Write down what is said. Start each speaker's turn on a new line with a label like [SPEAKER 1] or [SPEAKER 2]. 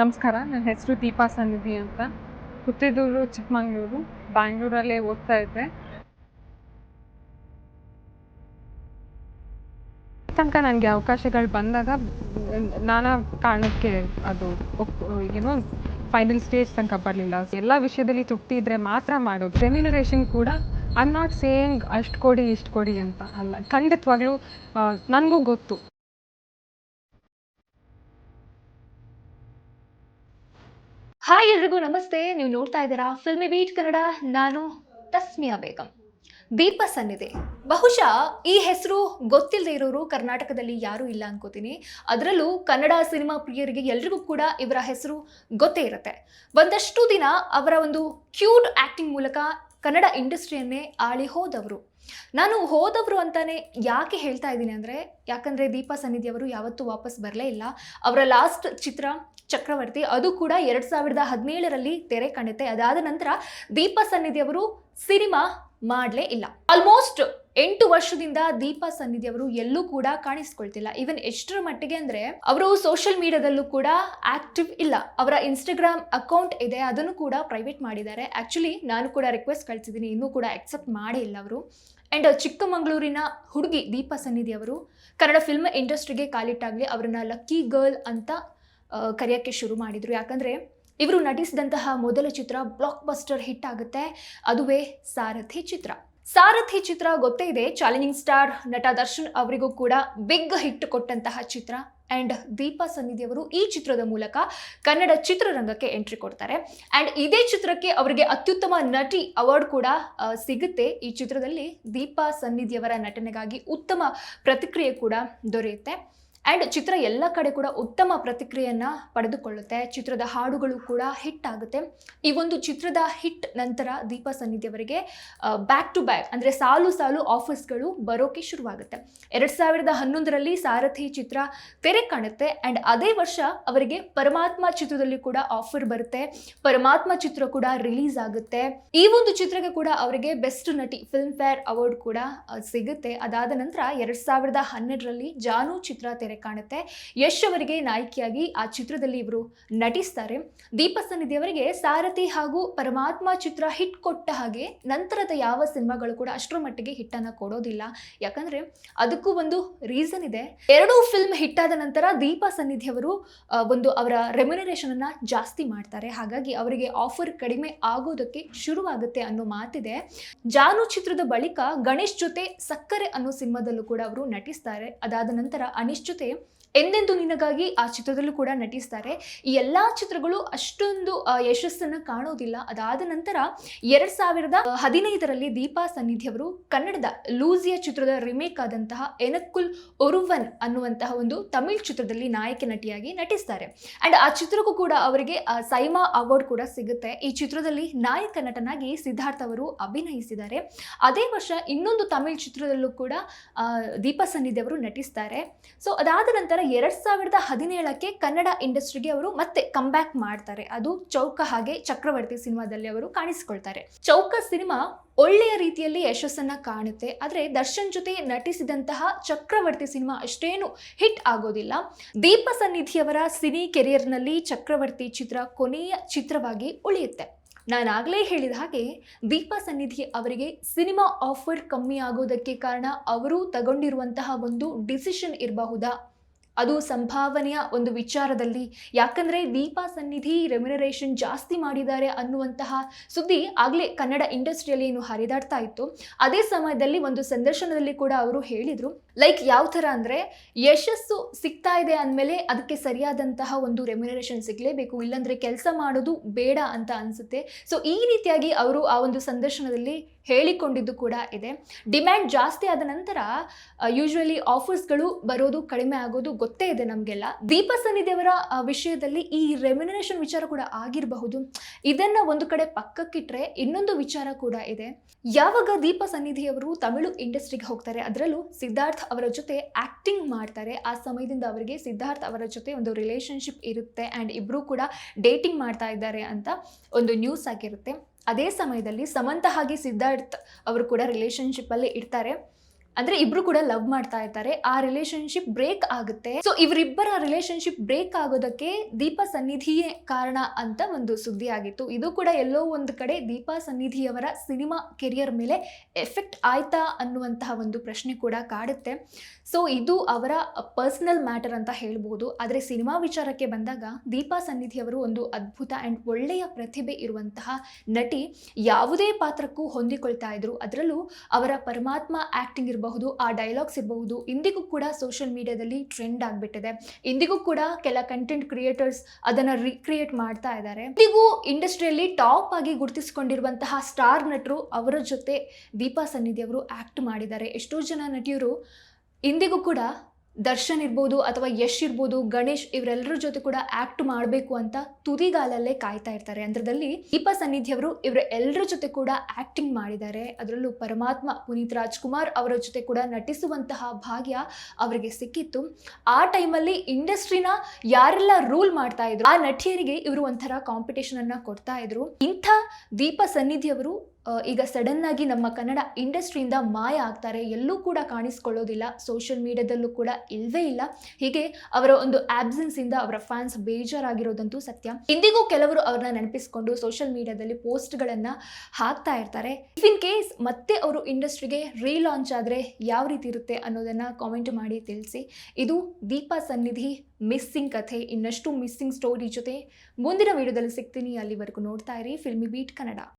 [SPEAKER 1] ನಮಸ್ಕಾರ, ನನ್ನ ಹೆಸರು ದೀಪಾ ಸನ್ನಿಧಿ ಅಂತ. ಹುಟ್ಟಿದೂರು ಚಿಕ್ಕಮಂಗ್ಳೂರು, ಬ್ಯಾಂಗ್ಳೂರಲ್ಲೇ ಓದ್ತಾ ಇದ್ದೆ. ತನಕ ನನಗೆ ಅವಕಾಶಗಳು ಬಂದಾಗ ನಾನಾ ಕಾರಣಕ್ಕೆ ಅದು ಏನೋ ಫೈನಲ್ ಸ್ಟೇಜ್ ತನಕ ಬರಲಿಲ್ಲ. ಎಲ್ಲ ವಿಷಯದಲ್ಲಿ ತೃಪ್ತಿ ಇದ್ದರೆ ಮಾತ್ರ ಮಾಡೋದು. ರೆಮ್ಯುನರೇಷನ್ ಕೂಡ ಐ ಆಮ್ ನಾಟ್ ಸೇಯಿಂಗ್ ಅಷ್ಟು ಕೊಡಿ, ಇಷ್ಟು ಕೊಡಿ ಅಂತ ಅಲ್ಲ. ಖಂಡಿತವಾಗ್ಲೂ ನನಗೂ ಗೊತ್ತು.
[SPEAKER 2] ಹಾಯ್ ಎಲ್ರಿಗೂ, ನಮಸ್ತೆ. ನೀವು ನೋಡ್ತಾ ಇದ್ದೀರಾ ಫಿಲ್ಮಿ ಬೀಟ್ ಕನ್ನಡ ನಾನು ತಸ್ಮಿಯಾ ಬೇಗಂ. ದೀಪ ಸನ್ನಿಧಿ. ಬಹುಶಃ ಈ ಹೆಸರು ಗೊತ್ತಿಲ್ಲದೆ ಇರೋರು ಕರ್ನಾಟಕದಲ್ಲಿ ಯಾರೂ ಇಲ್ಲ ಅನ್ಕೋತೀನಿ. ಅದರಲ್ಲೂ ಕನ್ನಡ ಸಿನಿಮಾ ಪ್ರಿಯರಿಗೆ ಎಲ್ರಿಗೂ ಕೂಡ ಇವರ ಹೆಸರು ಗೊತ್ತೇ ಇರುತ್ತೆ. ಒಂದಷ್ಟು ದಿನ ಅವರ ಒಂದು ಕ್ಯೂಟ್ ಆ್ಯಕ್ಟಿಂಗ್ ಮೂಲಕ ಕನ್ನಡ ಇಂಡಸ್ಟ್ರಿಯನ್ನೇ ಆಳಿ ಹೋದವರು. ನಾನು ಹೋದವರು ಅಂತಾನೆ ಯಾಕೆ ಹೇಳ್ತಾ ಇದ್ದೀನಿ ಅಂದರೆ, ಯಾಕಂದರೆ ದೀಪಾ ಸನ್ನಿಧಿ ಅವರು ಯಾವತ್ತೂ ವಾಪಸ್ ಬರಲೇ ಇಲ್ಲ. ಅವರ ಲಾಸ್ಟ್ ಚಿತ್ರ ಚಕ್ರವರ್ತಿ, ಅದು ಕೂಡ ಎರಡು ಸಾವಿರದ ಹದಿನೇಳರಲ್ಲಿ ತೆರೆ ಕಾಣುತ್ತೆ. ಅದಾದ ನಂತರ ದೀಪಾ ಸನ್ನಿಧಿ ಅವರು ಸಿನಿಮಾ ಮಾಡಲೇ ಇಲ್ಲ. ಆಲ್ಮೋಸ್ಟ್ ಎಂಟು ವರ್ಷದಿಂದ ದೀಪಾ ಸನ್ನಿಧಿ ಅವರು ಎಲ್ಲೂ ಕೂಡ ಕಾಣಿಸ್ಕೊಳ್ತಿಲ್ಲ. ಈವನ್ ಎಷ್ಟರ ಮಟ್ಟಿಗೆ ಅಂದ್ರೆ, ಅವರು ಸೋಷಿಯಲ್ ಮೀಡಿಯಾದಲ್ಲೂ ಕೂಡ ಆಕ್ಟಿವ್ ಇಲ್ಲ. ಅವರ ಇನ್ಸ್ಟಾಗ್ರಾಮ್ ಅಕೌಂಟ್ ಇದೆ, ಅದನ್ನು ಕೂಡ ಪ್ರೈವೇಟ್ ಮಾಡಿದ್ದಾರೆ. ಆ್ಯಕ್ಚುಲಿ ನಾನು ಕೂಡ ರಿಕ್ವೆಸ್ಟ್ ಕಳಿಸಿದ್ದೀನಿ. ಇನ್ನೂ ಕೂಡ ಅಕ್ಸೆಪ್ಟ್ ಮಾಡೇ ಇಲ್ಲ ಅವರು. ಆ್ಯಂಡ್ ಚಿಕ್ಕಮಗಳೂರಿನ ಹುಡುಗಿ ದೀಪಾ ಸನ್ನಿಧಿ ಅವರು ಕನ್ನಡ ಫಿಲ್ಮ್ ಇಂಡಸ್ಟ್ರಿಗೆ ಕಾಲಿಟ್ಟಾಗಲಿ ಅವರನ್ನ ಲಕ್ಕಿ ಗರ್ಲ್ ಅಂತ ಕರೆಯೋಕ್ಕೆ ಶುರು ಮಾಡಿದರು. ಯಾಕಂದರೆ ಇವರು ನಟಿಸಿದಂತಹ ಮೊದಲ ಚಿತ್ರ ಬ್ಲಾಕ್ ಬಸ್ಟರ್ ಹಿಟ್ ಆಗುತ್ತೆ. ಅದುವೇ ಸಾರಥಿ ಚಿತ್ರ. ಸಾರಥಿ ಚಿತ್ರ ಗೊತ್ತೇ ಇದೆ. ಚಾಲೆಂಜಿಂಗ್ ಸ್ಟಾರ್ ನಟ ದರ್ಶನ್ ಅವರಿಗೂ ಕೂಡ ಬಿಗ್ ಹಿಟ್ ಕೊಟ್ಟಂತಹ ಚಿತ್ರ. ಆ್ಯಂಡ್ ದೀಪಾ ಸನ್ನಿಧಿಯವರು ಈ ಚಿತ್ರದ ಮೂಲಕ ಕನ್ನಡ ಚಿತ್ರರಂಗಕ್ಕೆ ಎಂಟ್ರಿ ಕೊಡ್ತಾರೆ. ಆ್ಯಂಡ್ ಇದೇ ಚಿತ್ರಕ್ಕೆ ಅವರಿಗೆ ಅತ್ಯುತ್ತಮ ನಟಿ ಅವಾರ್ಡ್ ಕೂಡ ಸಿಗುತ್ತೆ. ಈ ಚಿತ್ರದಲ್ಲಿ ದೀಪಾ ಸನ್ನಿಧಿಯವರ ನಟನೆಗಾಗಿ ಉತ್ತಮ ಪ್ರತಿಕ್ರಿಯೆ ಕೂಡ ದೊರೆಯುತ್ತೆ. ಆ್ಯಂಡ್ ಚಿತ್ರ ಎಲ್ಲ ಕಡೆ ಕೂಡ ಉತ್ತಮ ಪ್ರತಿಕ್ರಿಯೆಯನ್ನು ಪಡೆದುಕೊಳ್ಳುತ್ತೆ. ಚಿತ್ರದ ಹಾಡುಗಳು ಕೂಡ ಹಿಟ್ ಆಗುತ್ತೆ. ಈ ಒಂದು ಚಿತ್ರದ ಹಿಟ್ ನಂತರ ದೀಪಾ ಸನ್ನಿಧಿಯವರಿಗೆ ಬ್ಯಾಕ್ ಟು ಬ್ಯಾಕ್ ಅಂದರೆ ಸಾಲು ಸಾಲು ಆಫರ್ಸ್ಗಳು ಬರೋಕೆ ಶುರುವಾಗುತ್ತೆ. ಎರಡು ಸಾವಿರದ ಹನ್ನೊಂದರಲ್ಲಿ ಸಾರಥಿ ಚಿತ್ರ ತೆರೆ ಕಾಣುತ್ತೆ. ಆ್ಯಂಡ್ ಅದೇ ವರ್ಷ ಅವರಿಗೆ ಪರಮಾತ್ಮ ಚಿತ್ರದಲ್ಲಿ ಕೂಡ ಆಫರ್ ಬರುತ್ತೆ. ಪರಮಾತ್ಮ ಚಿತ್ರ ಕೂಡ ರಿಲೀಸ್ ಆಗುತ್ತೆ. ಈ ಒಂದು ಚಿತ್ರಕ್ಕೆ ಕೂಡ ಅವರಿಗೆ ಬೆಸ್ಟ್ ನಟಿ ಫಿಲ್ಮ್ ಫೇರ್ ಅವಾರ್ಡ್ ಕೂಡ ಸಿಗುತ್ತೆ. ಅದಾದ ನಂತರ ಎರಡು ಸಾವಿರದ ಹನ್ನೆರಡರಲ್ಲಿ ಜಾನು ಚಿತ್ರ ತೆರೆ ಕಾಣುತ್ತೆ. ಯಶ್ ಅವರಿಗೆ ನಾಯಕಿಯಾಗಿ ಆ ಚಿತ್ರದಲ್ಲಿ ಇವರು ನಟಿಸ್ತಾರೆ. ದೀಪ ಸನ್ನಿಧಿ ಅವರಿಗೆ ಸಾರಥಿ ಹಾಗೂ ಪರಮಾತ್ಮ ಚಿತ್ರ ಹಿಟ್ ಕೊಟ್ಟ ಹಾಗೆ ನಂತರದ ಯಾವ ಸಿನಿಮಾಗಳು ಕೂಡ ಅಷ್ಟರ ಮಟ್ಟಿಗೆ ಹಿಟ್ಟನ್ನು ಕೊಡೋದಿಲ್ಲ. ಯಾಕಂದ್ರೆ ಅದಕ್ಕೂ ಒಂದು ರೀಸನ್ ಇದೆ. ಎರಡೂ ಫಿಲ್ಮ್ ಹಿಟ್ ಆದ ನಂತರ ದೀಪಾ ಸನ್ನಿಧಿ ಅವರು ಒಂದು ಅವರ ರೆಮ್ಯುನರೇಷನ್ ಅನ್ನ ಜಾಸ್ತಿ ಮಾಡ್ತಾರೆ. ಹಾಗಾಗಿ ಅವರಿಗೆ ಆಫರ್ ಕಡಿಮೆ ಆಗೋದಕ್ಕೆ ಶುರುವಾಗುತ್ತೆ ಅನ್ನೋ ಮಾತಿದೆ. ಜಾನು ಚಿತ್ರದ ಬಳಿಕ ಗಣೇಶ್ ಜೊತೆ ಸಕ್ಕರೆ ಅನ್ನೋ ಸಿನಿಮಾದಲ್ಲೂ ಕೂಡ ಅವರು ನಟಿಸ್ತಾರೆ. ಅದಾದ ನಂತರ ಅನೀಶ್ ಜೊತೆ ಎಂದೆಂದು ನಿನಗಾಗಿ ಆ ಚಿತ್ರದಲ್ಲೂ ಕೂಡ ನಟಿಸ್ತಾರೆ. ಈ ಎಲ್ಲ ಚಿತ್ರಗಳು ಅಷ್ಟೊಂದು ಯಶಸ್ಸನ್ನು ಕಾಣೋದಿಲ್ಲ. ಅದಾದ ನಂತರ ಎರಡ್ ಸಾವಿರದ ಹದಿನೈದರಲ್ಲಿ ದೀಪಾ ಸನ್ನಿಧಿ ಅವರು ಕನ್ನಡದ ಲೂಸಿಯ ಚಿತ್ರದ ರಿಮೇಕ್ ಆದಂತಹ ಎನಕ್ಕುಲ್ ಒರುವನ್ ಅನ್ನುವಂತಹ ಒಂದು ತಮಿಳ್ ಚಿತ್ರದಲ್ಲಿ ನಾಯಕ ನಟಿಯಾಗಿ ನಟಿಸ್ತಾರೆ. ಅಂಡ್ ಆ ಚಿತ್ರಕ್ಕೂ ಕೂಡ ಅವರಿಗೆ ಸೈಮಾ ಅವಾರ್ಡ್ ಕೂಡ ಸಿಗುತ್ತೆ. ಈ ಚಿತ್ರದಲ್ಲಿ ನಾಯಕ ನಟನಾಗಿ ಸಿದ್ಧಾರ್ಥ್ ಅವರು ಅಭಿನಯಿಸಿದ್ದಾರೆ. ಅದೇ ವರ್ಷ ಇನ್ನೊಂದು ತಮಿಳ್ ಚಿತ್ರದಲ್ಲೂ ಕೂಡ ದೀಪಾ ಸನ್ನಿಧಿ ಅವರು ನಟಿಸ್ತಾರೆ. ಸೊ ಅದಾದ ನಂತರ ಎರಡ್ ಸಾವಿರದ ಹದಿನೇಳಕ್ಕೆ ಕನ್ನಡ ಇಂಡಸ್ಟ್ರಿಗೆ ಅವರು ಮತ್ತೆ ಕಂಬ್ಯಾಕ್ ಮಾಡ್ತಾರೆ. ಅದು ಚೌಕ ಹಾಗೆ ಚಕ್ರವರ್ತಿ ಸಿನಿಮಾದಲ್ಲಿ ಅವರು ಕಾಣಿಸಿಕೊಳ್ತಾರೆ. ಚೌಕ ಸಿನಿಮಾ ಒಳ್ಳೆಯ ರೀತಿಯಲ್ಲಿ ಯಶಸ್ಸನ್ನ ಕಾಣುತ್ತೆ. ಆದರೆ ದರ್ಶನ್ ಜೊತೆ ನಟಿಸಿದಂತಹ ಚಕ್ರವರ್ತಿ ಸಿನಿಮಾ ಅಷ್ಟೇನು ಹಿಟ್ ಆಗೋದಿಲ್ಲ. ದೀಪ ಸನ್ನಿಧಿಯವರ ಸಿನಿ ಕೆರಿಯರ್ನಲ್ಲಿ ಚಕ್ರವರ್ತಿ ಚಿತ್ರ ಕೊನೆಯ ಚಿತ್ರವಾಗಿ ಉಳಿಯುತ್ತೆ. ನಾನಾಗಲೇ ಹೇಳಿದ ಹಾಗೆ ದೀಪಾ ಸನ್ನಿಧಿ ಅವರಿಗೆ ಸಿನಿಮಾ ಆಫರ್ ಕಮ್ಮಿ ಆಗೋದಕ್ಕೆ ಕಾರಣ ಅವರು ತಗೊಂಡಿರುವಂತಹ ಒಂದು ಡಿಸಿಷನ್ ಇರಬಹುದಾ? ಅದು ಸಂಭಾವನೆಯ ಒಂದು ವಿಚಾರದಲ್ಲಿ. ಯಾಕಂದರೆ ದೀಪಾ ಸನ್ನಿಧಿ ರೆಮ್ಯುನರೇಷನ್ ಜಾಸ್ತಿ ಮಾಡಿದ್ದಾರೆ ಅನ್ನುವಂತಹ ಸುದ್ದಿ ಆಗಲೇ ಕನ್ನಡ ಇಂಡಸ್ಟ್ರಿಯಲ್ಲಿ ಏನು ಹರಿದಾಡ್ತಾ ಇತ್ತು. ಅದೇ ಸಮಯದಲ್ಲಿ ಒಂದು ಸಂದರ್ಶನದಲ್ಲಿ ಕೂಡ ಅವರು ಹೇಳಿದರು ಲೈಕ್ ಯಾವ ಥರ ಅಂದರೆ ಯಶಸ್ಸು ಸಿಗ್ತಾ ಇದೆ ಅಂದಮೇಲೆ ಅದಕ್ಕೆ ಸರಿಯಾದಂತಹ ಒಂದು ರೆಮ್ಯುನರೇಷನ್ ಸಿಗಲೇಬೇಕು, ಇಲ್ಲಾಂದರೆ ಕೆಲಸ ಮಾಡೋದು ಬೇಡ ಅಂತ ಅನಿಸುತ್ತೆ. ಸೊ ಈ ರೀತಿಯಾಗಿ ಅವರು ಆ ಒಂದು ಸಂದರ್ಶನದಲ್ಲಿ ಹೇಳಿಕೊಂಡಿದ್ದು ಕೂಡ ಇದೆ. ಡಿಮ್ಯಾಂಡ್ ಜಾಸ್ತಿ ಆದ ನಂತರ ಯೂಶ್ವಲಿ ಆಫರ್ಸ್ಗಳು ಬರೋದು ಕಡಿಮೆ ಆಗೋದು ಗೊತ್ತೇ ಇದೆ ನಮಗೆಲ್ಲ. ದೀಪ ಸನ್ನಿಧಿಯವರ ಆ, ವಿಷಯದಲ್ಲಿ ಈ ರೆಮ್ಯುನರೇಷನ್ ವಿಚಾರ ಕೂಡ ಆಗಿರಬಹುದು. ಇದನ್ನ ಒಂದು ಕಡೆ ಪಕ್ಕಕ್ಕಿಟ್ರೆ ಇನ್ನೊಂದು ವಿಚಾರ ಕೂಡ ಇದೆ. ಯಾವಾಗ ದೀಪ ಸನ್ನಿಧಿಯವರು ತಮಿಳು ಇಂಡಸ್ಟ್ರಿಗೆ ಹೋಗ್ತಾರೆ ಅದರಲ್ಲೂ ಸಿದ್ಧಾರ್ಥ್ ಅವರ ಜೊತೆ ಆಕ್ಟಿಂಗ್ ಮಾಡ್ತಾರೆ. ಆ ಸಮಯದಿಂದ ಅವರಿಗೆ ಸಿದ್ಧಾರ್ಥ್ ಅವರ ಜೊತೆ ಒಂದು ರಿಲೇಶನ್ಶಿಪ್ ಇರುತ್ತೆ ಆ್ಯಂಡ್ ಇಬ್ಬರೂ ಕೂಡ ಡೇಟಿಂಗ್ ಮಾಡ್ತಾ ಇದ್ದಾರೆ ಅಂತ ಒಂದು ನ್ಯೂಸ್ ಆಗಿರುತ್ತೆ. ಅದೇ ಸಮಯದಲ್ಲಿ ಸಮಂತ ಹಾಗೆ ಸಿದ್ಧಾರ್ಥ್ ಅವರು ಕೂಡ ರಿಲೇಶನ್ಶಿಪ್ಪಲ್ಲಿ ಇರ್ತಾರೆ. ಅಂದ್ರೆ ಇಬ್ರು ಕೂಡ ಲವ್ ಮಾಡ್ತಾ ಇರ್ತಾರೆ ಆ ರಿಲೇಶನ್ಶಿಪ್ ಬ್ರೇಕ್ ಆಗುತ್ತೆ. ಸೊ ಇವರಿಬ್ಬರ ರಿಲೇಶನ್ಶಿಪ್ ಬ್ರೇಕ್ ಆಗೋದಕ್ಕೆ ದೀಪಾ ಸನ್ನಿಧಿಯೇ ಕಾರಣ ಅಂತ ಒಂದು ಸುದ್ದಿ ಆಗಿತ್ತು. ಇದು ಕೂಡ ಎಲ್ಲೋ ಒಂದು ಕಡೆ ದೀಪಾ ಸನ್ನಿಧಿಯವರ ಸಿನಿಮಾ ಕೆರಿಯರ್ ಮೇಲೆ ಎಫೆಕ್ಟ್ ಆಯ್ತಾ ಅನ್ನುವಂತಹ ಒಂದು ಪ್ರಶ್ನೆ ಕೂಡ ಕಾಡುತ್ತೆ. ಸೊ ಇದು ಅವರ ಪರ್ಸನಲ್ ಮ್ಯಾಟರ್ ಅಂತ ಹೇಳ್ಬೋದು. ಆದರೆ ಸಿನಿಮಾ ವಿಚಾರಕ್ಕೆ ಬಂದಾಗ ದೀಪಾ ಸನ್ನಿಧಿಯವರು ಒಂದು ಅದ್ಭುತ ಆ್ಯಂಡ್ ಒಳ್ಳೆಯ ಪ್ರತಿಭೆ ಇರುವಂತಹ ನಟಿ ಯಾವುದೇ ಪಾತ್ರಕ್ಕೂ ಹೊಂದಿಕೊಳ್ತಾ ಇದ್ರು. ಅದರಲ್ಲೂ ಅವರ ಪರಮಾತ್ಮ ಆಕ್ಟಿಂಗ್ ಇರಬಹುದು, ಆ ಡೈಲಾಗ್ಸ್ ಇರಬಹುದು, ಇಂದಿಗೂ ಕೂಡ ಸೋಷಿಯಲ್ ಮೀಡಿಯಾದಲ್ಲಿ ಟ್ರೆಂಡ್ ಆಗಿಬಿಟ್ಟಿದೆ. ಇಂದಿಗೂ ಕೂಡ ಕೆಲ ಕಂಟೆಂಟ್ ಕ್ರಿಯೇಟರ್ಸ್ ಅದನ್ನ ರೀಕ್ರಿಯೇಟ್ ಮಾಡ್ತಾ ಇದ್ದಾರೆ. ಇಂದಿಗೂ ಇಂಡಸ್ಟ್ರಿಯಲ್ಲಿ ಟಾಪ್ ಆಗಿ ಗುರುತಿಸಿಕೊಂಡಿರುವಂತಹ ಸ್ಟಾರ್ ನಟರು ಅವರ ಜೊತೆ ದೀಪಾ ಸನ್ನಿಧಿ ಅವರು ಆಕ್ಟ್ ಮಾಡಿದ್ದಾರೆ. ಎಷ್ಟೋ ಜನ ನಟಿಯರು ಇಂದಿಗೂ ಕೂಡ ದರ್ಶನ್ ಇರ್ಬೋದು ಅಥವಾ ಯಶ್ ಇರ್ಬೋದು ಗಣೇಶ್ ಇವರೆಲ್ಲರ ಜೊತೆ ಕೂಡ ಆಕ್ಟ್ ಮಾಡಬೇಕು ಅಂತ ತುದಿಗಾಲಲ್ಲೇ ಕಾಯ್ತಾ ಇರ್ತಾರೆ. ಅಂದ್ರದಲ್ಲಿ ದೀಪ ಸನ್ನಿಧಿಯವರು ಇವರ ಎಲ್ಲರ ಜೊತೆ ಕೂಡ ಆ್ಯಕ್ಟಿಂಗ್ ಮಾಡಿದ್ದಾರೆ. ಅದರಲ್ಲೂ ಪರಮಾತ್ಮ ಪುನೀತ್ ರಾಜ್ಕುಮಾರ್ ಅವರ ಜೊತೆ ಕೂಡ ನಟಿಸುವಂತಹ ಭಾಗ್ಯ ಅವರಿಗೆ ಸಿಕ್ಕಿತ್ತು. ಆ ಟೈಮಲ್ಲಿ ಇಂಡಸ್ಟ್ರಿನ ಯಾರೆಲ್ಲ ರೂಲ್ ಮಾಡ್ತಾ ಇದ್ರು ಆ ನಟಿಯರಿಗೆ ಇವರು ಒಂಥರ ಕಾಂಪಿಟೇಷನ್ ಅನ್ನ ಕೊಡ್ತಾ ಇದ್ರು. ಇಂಥ ದೀಪ ಸನ್ನಿಧಿ ಅವರು ಆ, ಈಗ ಸಡನ್ ಆಗಿ ನಮ್ಮ ಕನ್ನಡ ಇಂಡಸ್ಟ್ರಿಯಿಂದ ಮಾಯ ಆಗ್ತಾರೆ, ಎಲ್ಲೂ ಕೂಡ ಕಾಣಿಸ್ಕೊಳ್ಳೋದಿಲ್ಲ ಸೋಷಿಯಲ್ ಮೀಡಿಯಾದಲ್ಲೂ ಕೂಡ ಇಲ್ಲವೇ ಇಲ್ಲ. ಹೀಗೆ ಅವರ ಒಂದು ಆಬ್ಸೆನ್ಸ್ ಇಂದ ಅವರ ಫ್ಯಾನ್ಸ್ ಬೇಜಾರಾಗಿರೋದಂತೂ ಸತ್ಯ. ಇಂದಿಗೂ ಕೆಲವರು ಅವ್ರನ್ನ ನೆನಪಿಸ್ಕೊಂಡು ಸೋಷಿಯಲ್ ಮೀಡಿಯಾದಲ್ಲಿ ಪೋಸ್ಟ್ಗಳನ್ನು ಹಾಕ್ತಾ ಇರ್ತಾರೆ. ಇಫ್ ಇನ್ ಕೇಸ್ ಮತ್ತೆ ಅವರು ಇಂಡಸ್ಟ್ರಿಗೆ ರೀಲಾಂಚ್ ಆದರೆ ಯಾವ ರೀತಿ ಇರುತ್ತೆ ಅನ್ನೋದನ್ನ ಕಾಮೆಂಟ್ ಮಾಡಿ ತಿಳಿಸಿ. ಇದು ದೀಪಾ ಸನ್ನಿಧಿ ಮಿಸ್ಸಿಂಗ್ ಕಥೆ. ಇನ್ನಷ್ಟು ಮಿಸ್ಸಿಂಗ್ ಸ್ಟೋರಿ ಜೊತೆ ಮುಂದಿನ ವಿಡಿಯೋದಲ್ಲಿ ಸಿಗ್ತೀನಿ. ಅಲ್ಲಿವರೆಗೂ ನೋಡ್ತಾ ಇರಿ. Filmy beet Kannada